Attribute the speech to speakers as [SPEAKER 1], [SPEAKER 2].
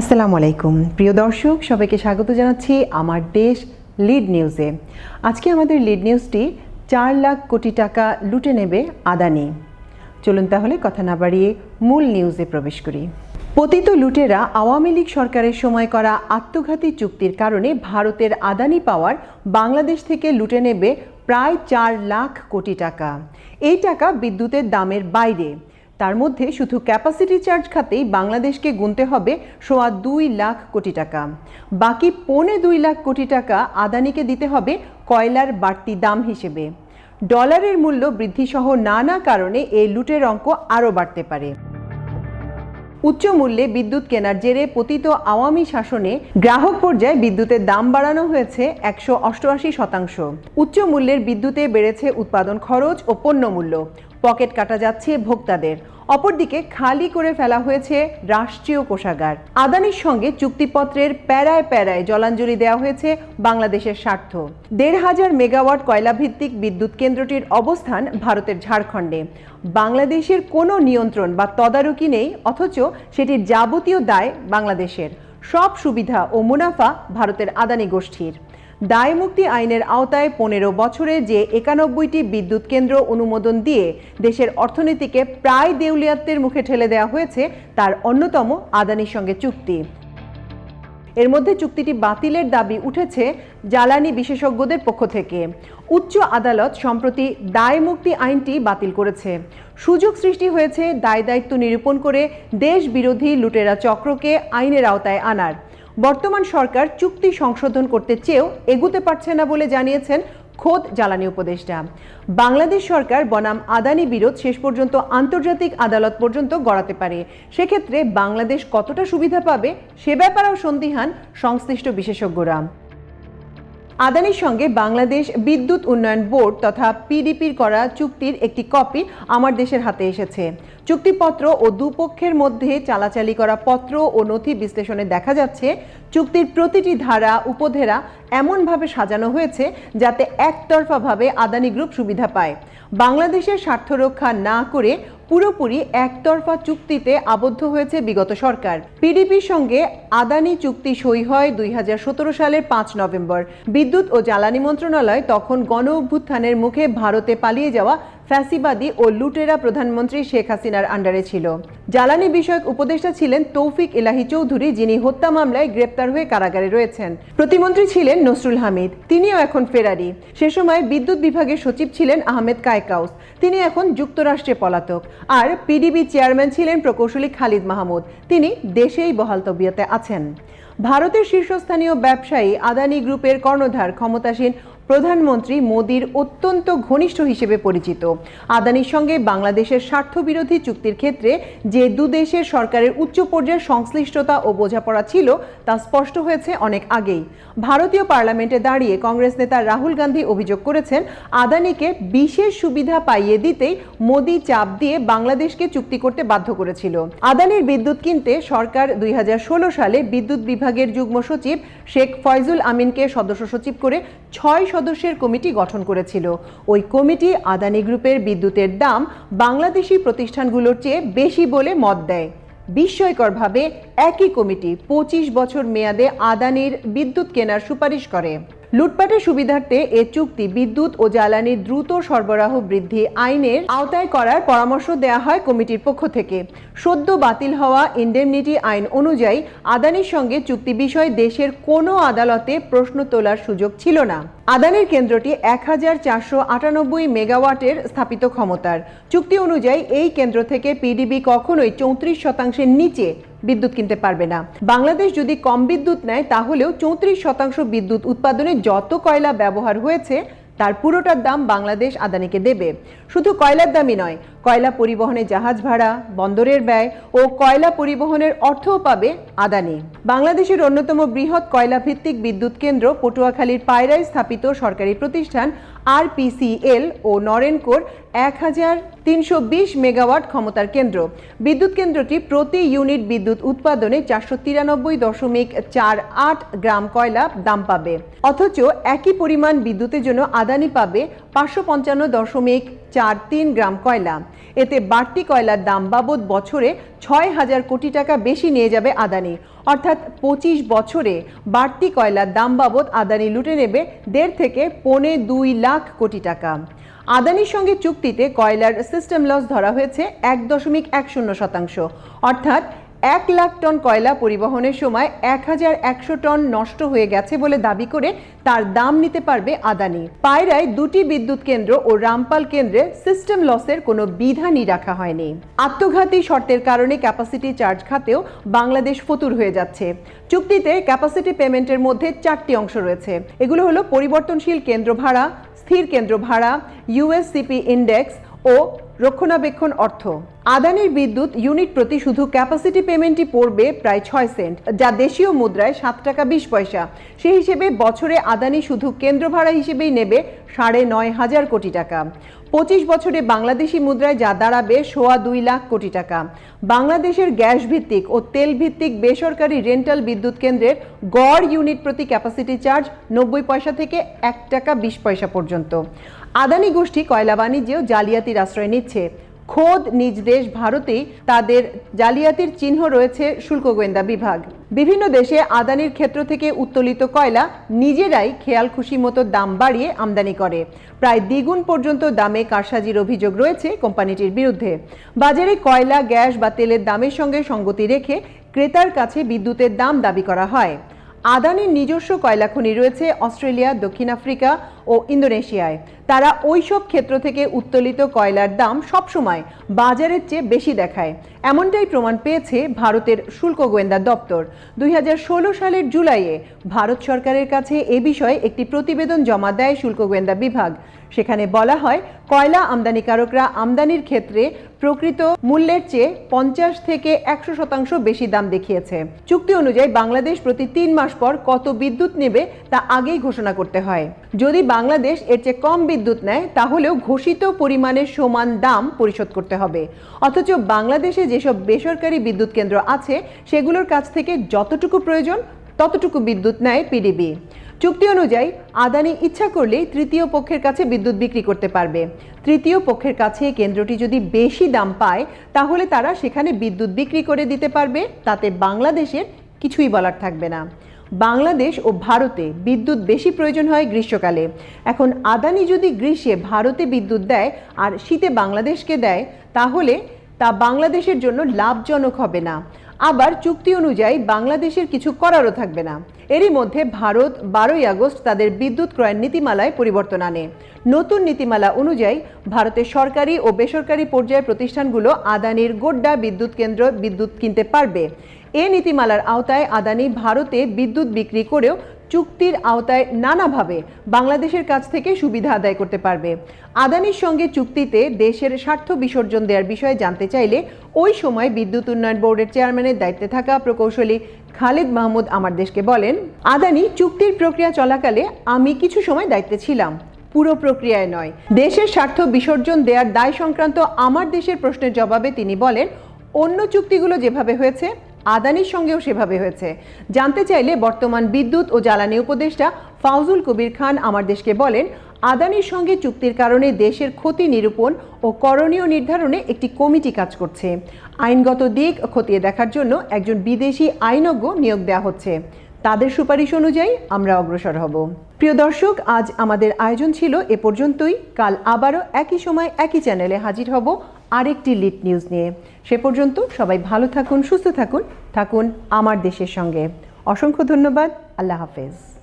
[SPEAKER 1] আসসালামু আলাইকুম। প্রিয় দর্শক, সবাইকে স্বাগত জানাচ্ছি আমার দেশ লিড নিউজে। আজকে আমাদের লিড নিউজটি চার লাখ কোটি টাকা লুটে নেবে আদানি চলুন তাহলে কথা না বাড়িয়ে মূল নিউজে প্রবেশ করি। পতিত লুটেরা আওয়ামী লীগ সরকারের সময় করা আত্মঘাতী চুক্তির কারণে ভারতের আদানি পাওয়ার বাংলাদেশ থেকে লুটে নেবে প্রায় চার লাখ কোটি টাকা। এই টাকা বিদ্যুতের দামের বাইরে। তার মধ্যে শুধু ক্যাপাসিটি চার্জ খাতেই বাংলাদেশকে গুনতে হবে সোয়া দুই লাখ কোটি টাকা। বাকি পৌনে দুই লাখ কোটি টাকা আদানিকে দিতে হবে কয়লার বাড়তি দাম হিসেবে। ডলারের মূল্য বৃদ্ধিসহ নানা কারণে এই লুটের অঙ্ক আরও বাড়তে পারে। উচ্চ মূল্যে বিদ্যুৎ কেনার জেরে পতিত আওয়ামী শাসনে গ্রাহক পর্যায়ে বিদ্যুতের দাম বাড়ানো হয়েছে একশো অষ্টআশি শতাংশ। উচ্চ মূল্যের বিদ্যুতে বেড়েছে উৎপাদন খরচ ও পণ্য মূল্য। পকেট কাটা যাচ্ছে ভোক্তাদের। অপরদিকে খালি করে ফেলা হয়েছে রাষ্ট্রীয় কোষাগার। আদানির সঙ্গে চুক্তিপত্রের প্যারায় প্যারায় জলাঞ্জলি দেওয়া হয়েছে বাংলাদেশের স্বার্থ। দেড় হাজার মেগাওয়াট কয়লাভিত্তিক বিদ্যুৎ কেন্দ্রটির অবস্থান ভারতের ঝাড়খণ্ডে। বাংলাদেশের কোনো নিয়ন্ত্রণ বা তদারকি নেই, অথচ সেটির যাবতীয় দায় বাংলাদেশের। সব সুবিধা ও মুনাফা ভারতের আদানি গোষ্ঠীর। দায় মুক্তি আইনের আওতায় পনেরো বছরে যে একানব্বইটি বিদ্যুৎ কেন্দ্র অনুমোদন দিয়ে দেশের অর্থনীতিকে প্রায় দেউলিয়াত্বের মুখে ঠেলে দেওয়া হয়েছে, তার অন্যতম আদানির সঙ্গে চুক্তি। এর মধ্যে চুক্তিটি বাতিলের দাবি উঠেছে জ্বালানি বিশেষজ্ঞদের পক্ষ থেকে। উচ্চ আদালত সম্প্রতি দায় মুক্তি আইনটি বাতিল করেছে। সুযোগ সৃষ্টি হয়েছে দায় দায়িত্ব নিরূপণ করে দেশ বিরোধী লুটেরা চক্রকে আইনের আওতায় আনার। বর্তমান সরকার চুক্তি সংশোধন করতে চেয়েও এগুতে পারছে না বলে জানিয়েছেন খোদ জ্বালানি উপদেষ্টা। বাংলাদেশ সরকার বনাম আদানি বিরোধ শেষ পর্যন্ত আন্তর্জাতিক আদালত পর্যন্ত গড়াতে পারে। সেক্ষেত্রে বাংলাদেশ কতটা সুবিধা পাবে সে ব্যাপারেও সন্দিহান সংশ্লিষ্ট বিশেষজ্ঞরা। আদানির সঙ্গে বাংলাদেশ বিদ্যুৎ উন্নয়ন বোর্ড তথা পিডিপির করা চুক্তির একটি কপি আমার দেশের হাতে এসেছে। চুক্তিপত্র ও দুপক্ষের মধ্যে চালাচালি করা পত্র ও নথি বিশ্লেষণে দেখা যাচ্ছে, চুক্তির প্রতিটি ধারা, উপধেরা এমনভাবে সাজানো হয়েছে যাতে একতরফাভাবে আদানি গ্রুপ সুবিধা পায়। বাংলাদেশের স্বার্থ রক্ষা না করে পুরোপুরি একতরফা চুক্তিতে আবদ্ধ হয়েছে বিগত সরকার। পিডিপির সঙ্গে আদানি চুক্তি সই হয় দুই হাজার সতেরো সালের পাঁচ নভেম্বর। বিদ্যুৎ ও জ্বালানি মন্ত্রণালয় তখন গণ অভ্যুত্থানের মুখে ভারতে পালিয়ে যাওয়া ফ্যাসিবাদী ও লুটেরা প্রধানমন্ত্রী শেখ হাসিনার আন্ডারে ছিল। জ্বালানি বিষয়ক উপদেষ্টা ছিলেন তৌফিক এলাহি চৌধুরী, যিনি হত্যা মামলায় গ্রেপ্তার হয়ে কারাগারে রয়েছেন। প্রতিমন্ত্রী ছিলেন নসরুল হামিদ, তিনিও এখন ফেরারি। সে সময় বিদ্যুৎ বিভাগের সচিব ছিলেন আহমেদ কায়কাউস, তিনি এখন যুক্তরাষ্ট্রে পলাতক। আর পিডিবি চেয়ারম্যান ছিলেন প্রকৌশলী খালিদ মাহমুদ, তিনি দেশেই বহাল তবিয়তে আছেন। ভারতের শীর্ষস্থানীয় ব্যবসায়ী আদানি গ্রুপের কর্ণধার, ক্ষমতাসীন প্রধানমন্ত্রী মোদির অত্যন্ত ঘনিষ্ঠ হিসেবে পরিচিত। আদানির সঙ্গে বাংলাদেশের স্বার্থবিরোধী চুক্তির ক্ষেত্রে যে দুদেশের সরকারের উচ্চ পর্যায়ের সংশ্লিষ্টতা ও বোঝাপড়া ছিল, তা স্পষ্ট হয়েছে অনেক আগেই। ভারতীয় পার্লামেন্টে দাঁড়িয়ে কংগ্রেস নেতা রাহুল গান্ধী অভিযোগ করেছেন, আদানিকে বিশেষ সুবিধা পাইয়ে দিতেই মোদি চাপ দিয়ে বাংলাদেশকে চুক্তি করতে বাধ্য করেছিল। আদানির বিদ্যুৎ কিনতে সরকার দুই হাজার ষোলো সালে বিদ্যুৎ বিভাগের যুগ্ম সচিব শেখ ফয়জুল আমিনকে সদস্য সচিব করে ছয় সদস্যের কমিটি গঠন করেছিল। ওই কমিটি আদানি গ্রুপের বিদ্যুতের দাম বাংলাদেশি প্রতিষ্ঠানগুলোর চেয়ে বেশি বলে মত দেয়। বিস্ময়করভাবে একই কমিটি পঁচিশ বছর মেয়াদে আদানির বিদ্যুৎ কেনার সুপারিশ করে। লুটপাটের সুবিধার্থে এ চুক্তি বিদ্যুৎ ও জ্বালানির দ্রুত সরবরাহ বৃদ্ধি আইনের আওতায় করার পরামর্শ দেওয়া হয় কমিটির পক্ষ থেকে। সদ্য বাতিল হওয়া ইন্ডেমনিটি আইন অনুযায়ী আদানির সঙ্গে চুক্তি বিষয়ে দেশের কোনো আদালতে প্রশ্ন তোলার সুযোগ ছিল না। আদানির কেন্দ্রটি এক হাজার চারশো আটানব্বই মেগাওয়াটের স্থাপিত ক্ষমতার। চুক্তি অনুযায়ী এই কেন্দ্র থেকে পিডিবি কখনোই চৌত্রিশ শতাংশের নিচে বিদ্যুৎ কিনতে পারবে না। বাংলাদেশ যদি কম বিদ্যুৎ নেয়, তাহলেও চৌত্রিশ শতাংশ বিদ্যুৎ উৎপাদনে যত কয়লা ব্যবহার হয়েছে, তার পুরোটার দাম বাংলাদেশ আদানিকে দেবে। শুধু কয়লার দামই নয় কয়লা পরিবহনে জাহাজ ভাড়া, বন্দরের ব্যয় ও কয়লা পরিবহনের অর্থও পাবে আদানি। বাংলাদেশের অন্যতম বৃহৎ কয়লা ভিত্তিক বিদ্যুৎ কেন্দ্র পটুয়াখালীর পায়রায় স্থাপিত সরকারি প্রতিষ্ঠান আরপিসিএল ও নরেনকোর এক হাজার তিনশো বিশ মেগাওয়াট ক্ষমতার কেন্দ্র। বিদ্যুৎ কেন্দ্রটি প্রতি ইউনিট বিদ্যুৎ উৎপাদনে চারশো তিরানব্বই দশমিক চার আট গ্রাম কয়লা দাম পাবে। অথচ একই পরিমাণ বিদ্যুতের জন্য আদানি পাবে পাঁচশো পঞ্চান্ন দশমিক চার তিন গ্রাম কয়লা। এতে বাড়তি কয়লার দাম বাবদ বছরে ছয় হাজার কোটি টাকা বেশি নিয়ে যাবে আদানি। অর্থাৎ পঁচিশ বছরে বাড়তি কয়লার দাম বাবদ আদানি লুটে নেবে দেড় থেকে পৌনে দুই লাখ কোটি টাকা। আদানির সঙ্গে চুক্তিতে কয়লার সিস্টেম লস ধরা হয়েছে এক দশমিক এক শূন্য শতাংশ। অর্থাৎ এক লাখ টন কয়লা পরিবহনের সময় এক হাজার একশো টন নষ্ট হয়ে গেছে বলে দাবি করে তার দাম নিতে পারবে আদানি। পায়রায় দুটি বিদ্যুৎ কেন্দ্র ও রামপাল কেন্দ্রে সিস্টেম লসের কোনো বিধানই রাখা হয়নি। আত্মঘাতী শর্তের কারণে ক্যাপাসিটি চার্জ খাতেও বাংলাদেশ ফতুর হয়ে যাচ্ছে। চুক্তিতে ক্যাপাসিটি পেমেন্টের মধ্যে চারটি অংশ রয়েছে। এগুলো হলো পরিবর্তনশীল কেন্দ্র ভাড়া, স্থির কেন্দ্র ভাড়া ইউএসসিপি ইন্ডেক্স ও রক্ষণাবেক্ষণ অর্থ। আদানির বিদ্যুৎ ইউনিট প্রতি শুধু ক্যাপাসিটি পেমেন্টই পড়বে প্রায় ছয় সেন্ট যা দেশীয় মুদ্রায় সাত টাকা বিশ পয়সা। সেই হিসেবে বছরে আদানি শুধু কেন্দ্র ভাড়া হিসেবেই নেবে সাড়ে নয় হাজার কোটি টাকা। পঁচিশ বছরে বাংলাদেশি মুদ্রায় যা দাঁড়াবে সোয়া দুই লাখ কোটি টাকা। বাংলাদেশের গ্যাস ভিত্তিক ও তেল ভিত্তিক বেসরকারি রেন্টাল বিদ্যুৎ কেন্দ্রের গড় ইউনিট প্রতি ক্যাপাসিটি চার্জ নব্বই পয়সা থেকে এক টাকা বিশ পয়সা পর্যন্ত। আদানি গোষ্ঠী কয়লা বাণিজ্যেও জালিয়াতির আশ্রয় নিচ্ছে। খোদ নিজ দেশ ভারতেই তাদের জালিয়াতির চিহ্ন রয়েছে শুল্ক গোয়েন্দা বিভাগ। বিভিন্ন দেশে আদানির ক্ষেত্র থেকে উত্তোলিত কয়লা নিজেরাই খেয়াল খুশি মতো দাম বাড়িয়ে আমদানি করে। প্রায় দ্বিগুণ পর্যন্ত দামে কারসাজির অভিযোগ রয়েছে কোম্পানিটির বিরুদ্ধে। বাজারে কয়লা, গ্যাস বা তেলের দামের সঙ্গে সঙ্গতি রেখে ক্রেতার কাছে বিদ্যুতের দাম দাবি করা হয়। আদানির নিজস্ব কয়লা খনি রয়েছে অস্ট্রেলিয়া, দক্ষিণ আফ্রিকা ও ইন্দোনেশিয়ায়। তারা ওইসব ক্ষেত্র থেকে উত্তোলিত কয়লার দাম সবসময় বাজারের চেয়ে বেশি দেখায়। এমনটাই প্রমাণ পেয়েছে ভারতের শুল্ক গোয়েন্দা দপ্তর। দুই হাজার ষোলো সালের জুলাইয়ে ভারত সরকারের কাছে এ বিষয়ে একটি প্রতিবেদন জমা দেয় শুল্ক গোয়েন্দা বিভাগ। সেখানে বলা হয়, কয়লা আমদানিকারকরা আমদানির ক্ষেত্রে প্রকৃত মূল্যের চেয়ে পঞ্চাশ থেকে একশো শতাংশ বেশি দাম দেখিয়েছে। চুক্তি অনুযায়ী বাংলাদেশ প্রতি তিন মাস পর কত বিদ্যুৎ নেবে তা আগেই ঘোষণা করতে হয়। যদি বাংলাদেশ এর চেয়ে কম বিদ্যুৎ নেয়, তাহলেও ঘোষিত পরিমাণের সমান দাম পরিশোধ করতে হবে। অথচ বাংলাদেশে যেসব বেসরকারি বিদ্যুৎ কেন্দ্র আছে, সেগুলোর কাছ থেকে যতটুকু প্রয়োজন, ততটুকু বিদ্যুৎ নেয় পিডিবি। চুক্তি অনুযায়ী আদানি ইচ্ছা করলেই তৃতীয় পক্ষের কাছে বিদ্যুৎ বিক্রি করতে পারবে। তৃতীয় পক্ষের কাছে কেন্দ্রটি যদি বেশি দাম পায়, তাহলে তারা সেখানে বিদ্যুৎ বিক্রি করে দিতে পারবে। তাতে বাংলাদেশের কিছুই বলার থাকবে না। বাংলাদেশ ও ভারতে বিদ্যুৎ বেশি প্রয়োজন হয় গ্রীষ্মকালে। এখন আদানি যদি গ্রীষ্মে ভারতে বিদ্যুৎ দেয় আর শীতে বাংলাদেশকে দেয়, তাহলে তা বাংলাদেশের জন্য লাভজনক হবে না। আবার চুক্তি অনুযায়ী বাংলাদেশের কিছু করারও থাকবে না। এরই মধ্যে ভারত বারোই আগস্ট তাদের বিদ্যুৎ ক্রয়ের নীতিমালায় পরিবর্তন আনে। নতুন নীতিমালা অনুযায়ী ভারতের সরকারি ও বেসরকারি পর্যায়ে প্রতিষ্ঠানগুলো আদানির গোড্ডা বিদ্যুৎ কেন্দ্র বিদ্যুৎ কিনতে পারবে। এ নীতিমালার আওতায় আদানি ভারতে বিদ্যুৎ বিক্রি করেও চুক্তির আওতায় নানাভাবে বাংলাদেশের কাছ থেকে সুবিধা আদায় করতে পারবে। আদানির সঙ্গে চুক্তিতে দেশের স্বার্থ বিসর্জন দেওয়ার বিষয়ে জানতে চাইলে ওই সময় বিদ্যুৎ উন্নয়ন বোর্ডের চেয়ারম্যানের দায়িত্বে থাকা প্রকৌশলী খালিদ মাহমুদ আমার দেশকে বলেন, আদানি চুক্তির প্রক্রিয়া চলাকালে আমি কিছু সময় দায়িত্বে ছিলাম। পুরো প্রক্রিয়ায় নয়। দেশের স্বার্থ বিসর্জন দেওয়ার দায় সংক্রান্ত আমার দেশের প্রশ্নের জবাবে তিনি বলেন, অন্য চুক্তিগুলো যেভাবে হয়েছে আদানির সঙ্গেও সেভাবে হয়েছে। জানতে চাইলে বর্তমান বিদ্যুৎ ও জ্বালানি উপদেষ্টা ফাউজুল কবির খান আমার দেশকে বলেন, আদানির সঙ্গে চুক্তির কারণে দেশের ক্ষতি নিরূপণ ও করণীয় নির্ধারণে একটি কমিটি কাজ করছে। আইনগত দিক খতিয়ে দেখার জন্য একজন বিদেশি আইনজ্ঞ নিয়োগ দেওয়া হচ্ছে। তাদের সুপারিশ অনুযায়ী আমরা অগ্রসর হব। প্রিয় দর্শক, আজ আমাদের আয়োজন ছিল এ পর্যন্তই। কাল আবারও একই সময় একই চ্যানেলে হাজির হব আরেকটি লিট নিউজ নিয়ে। সে পর্যন্ত সবাই ভালো থাকুন, সুস্থ থাকুন থাকুন আমার দেশের সঙ্গে। অসংখ্য ধন্যবাদ, আল্লাহ হাফেজ।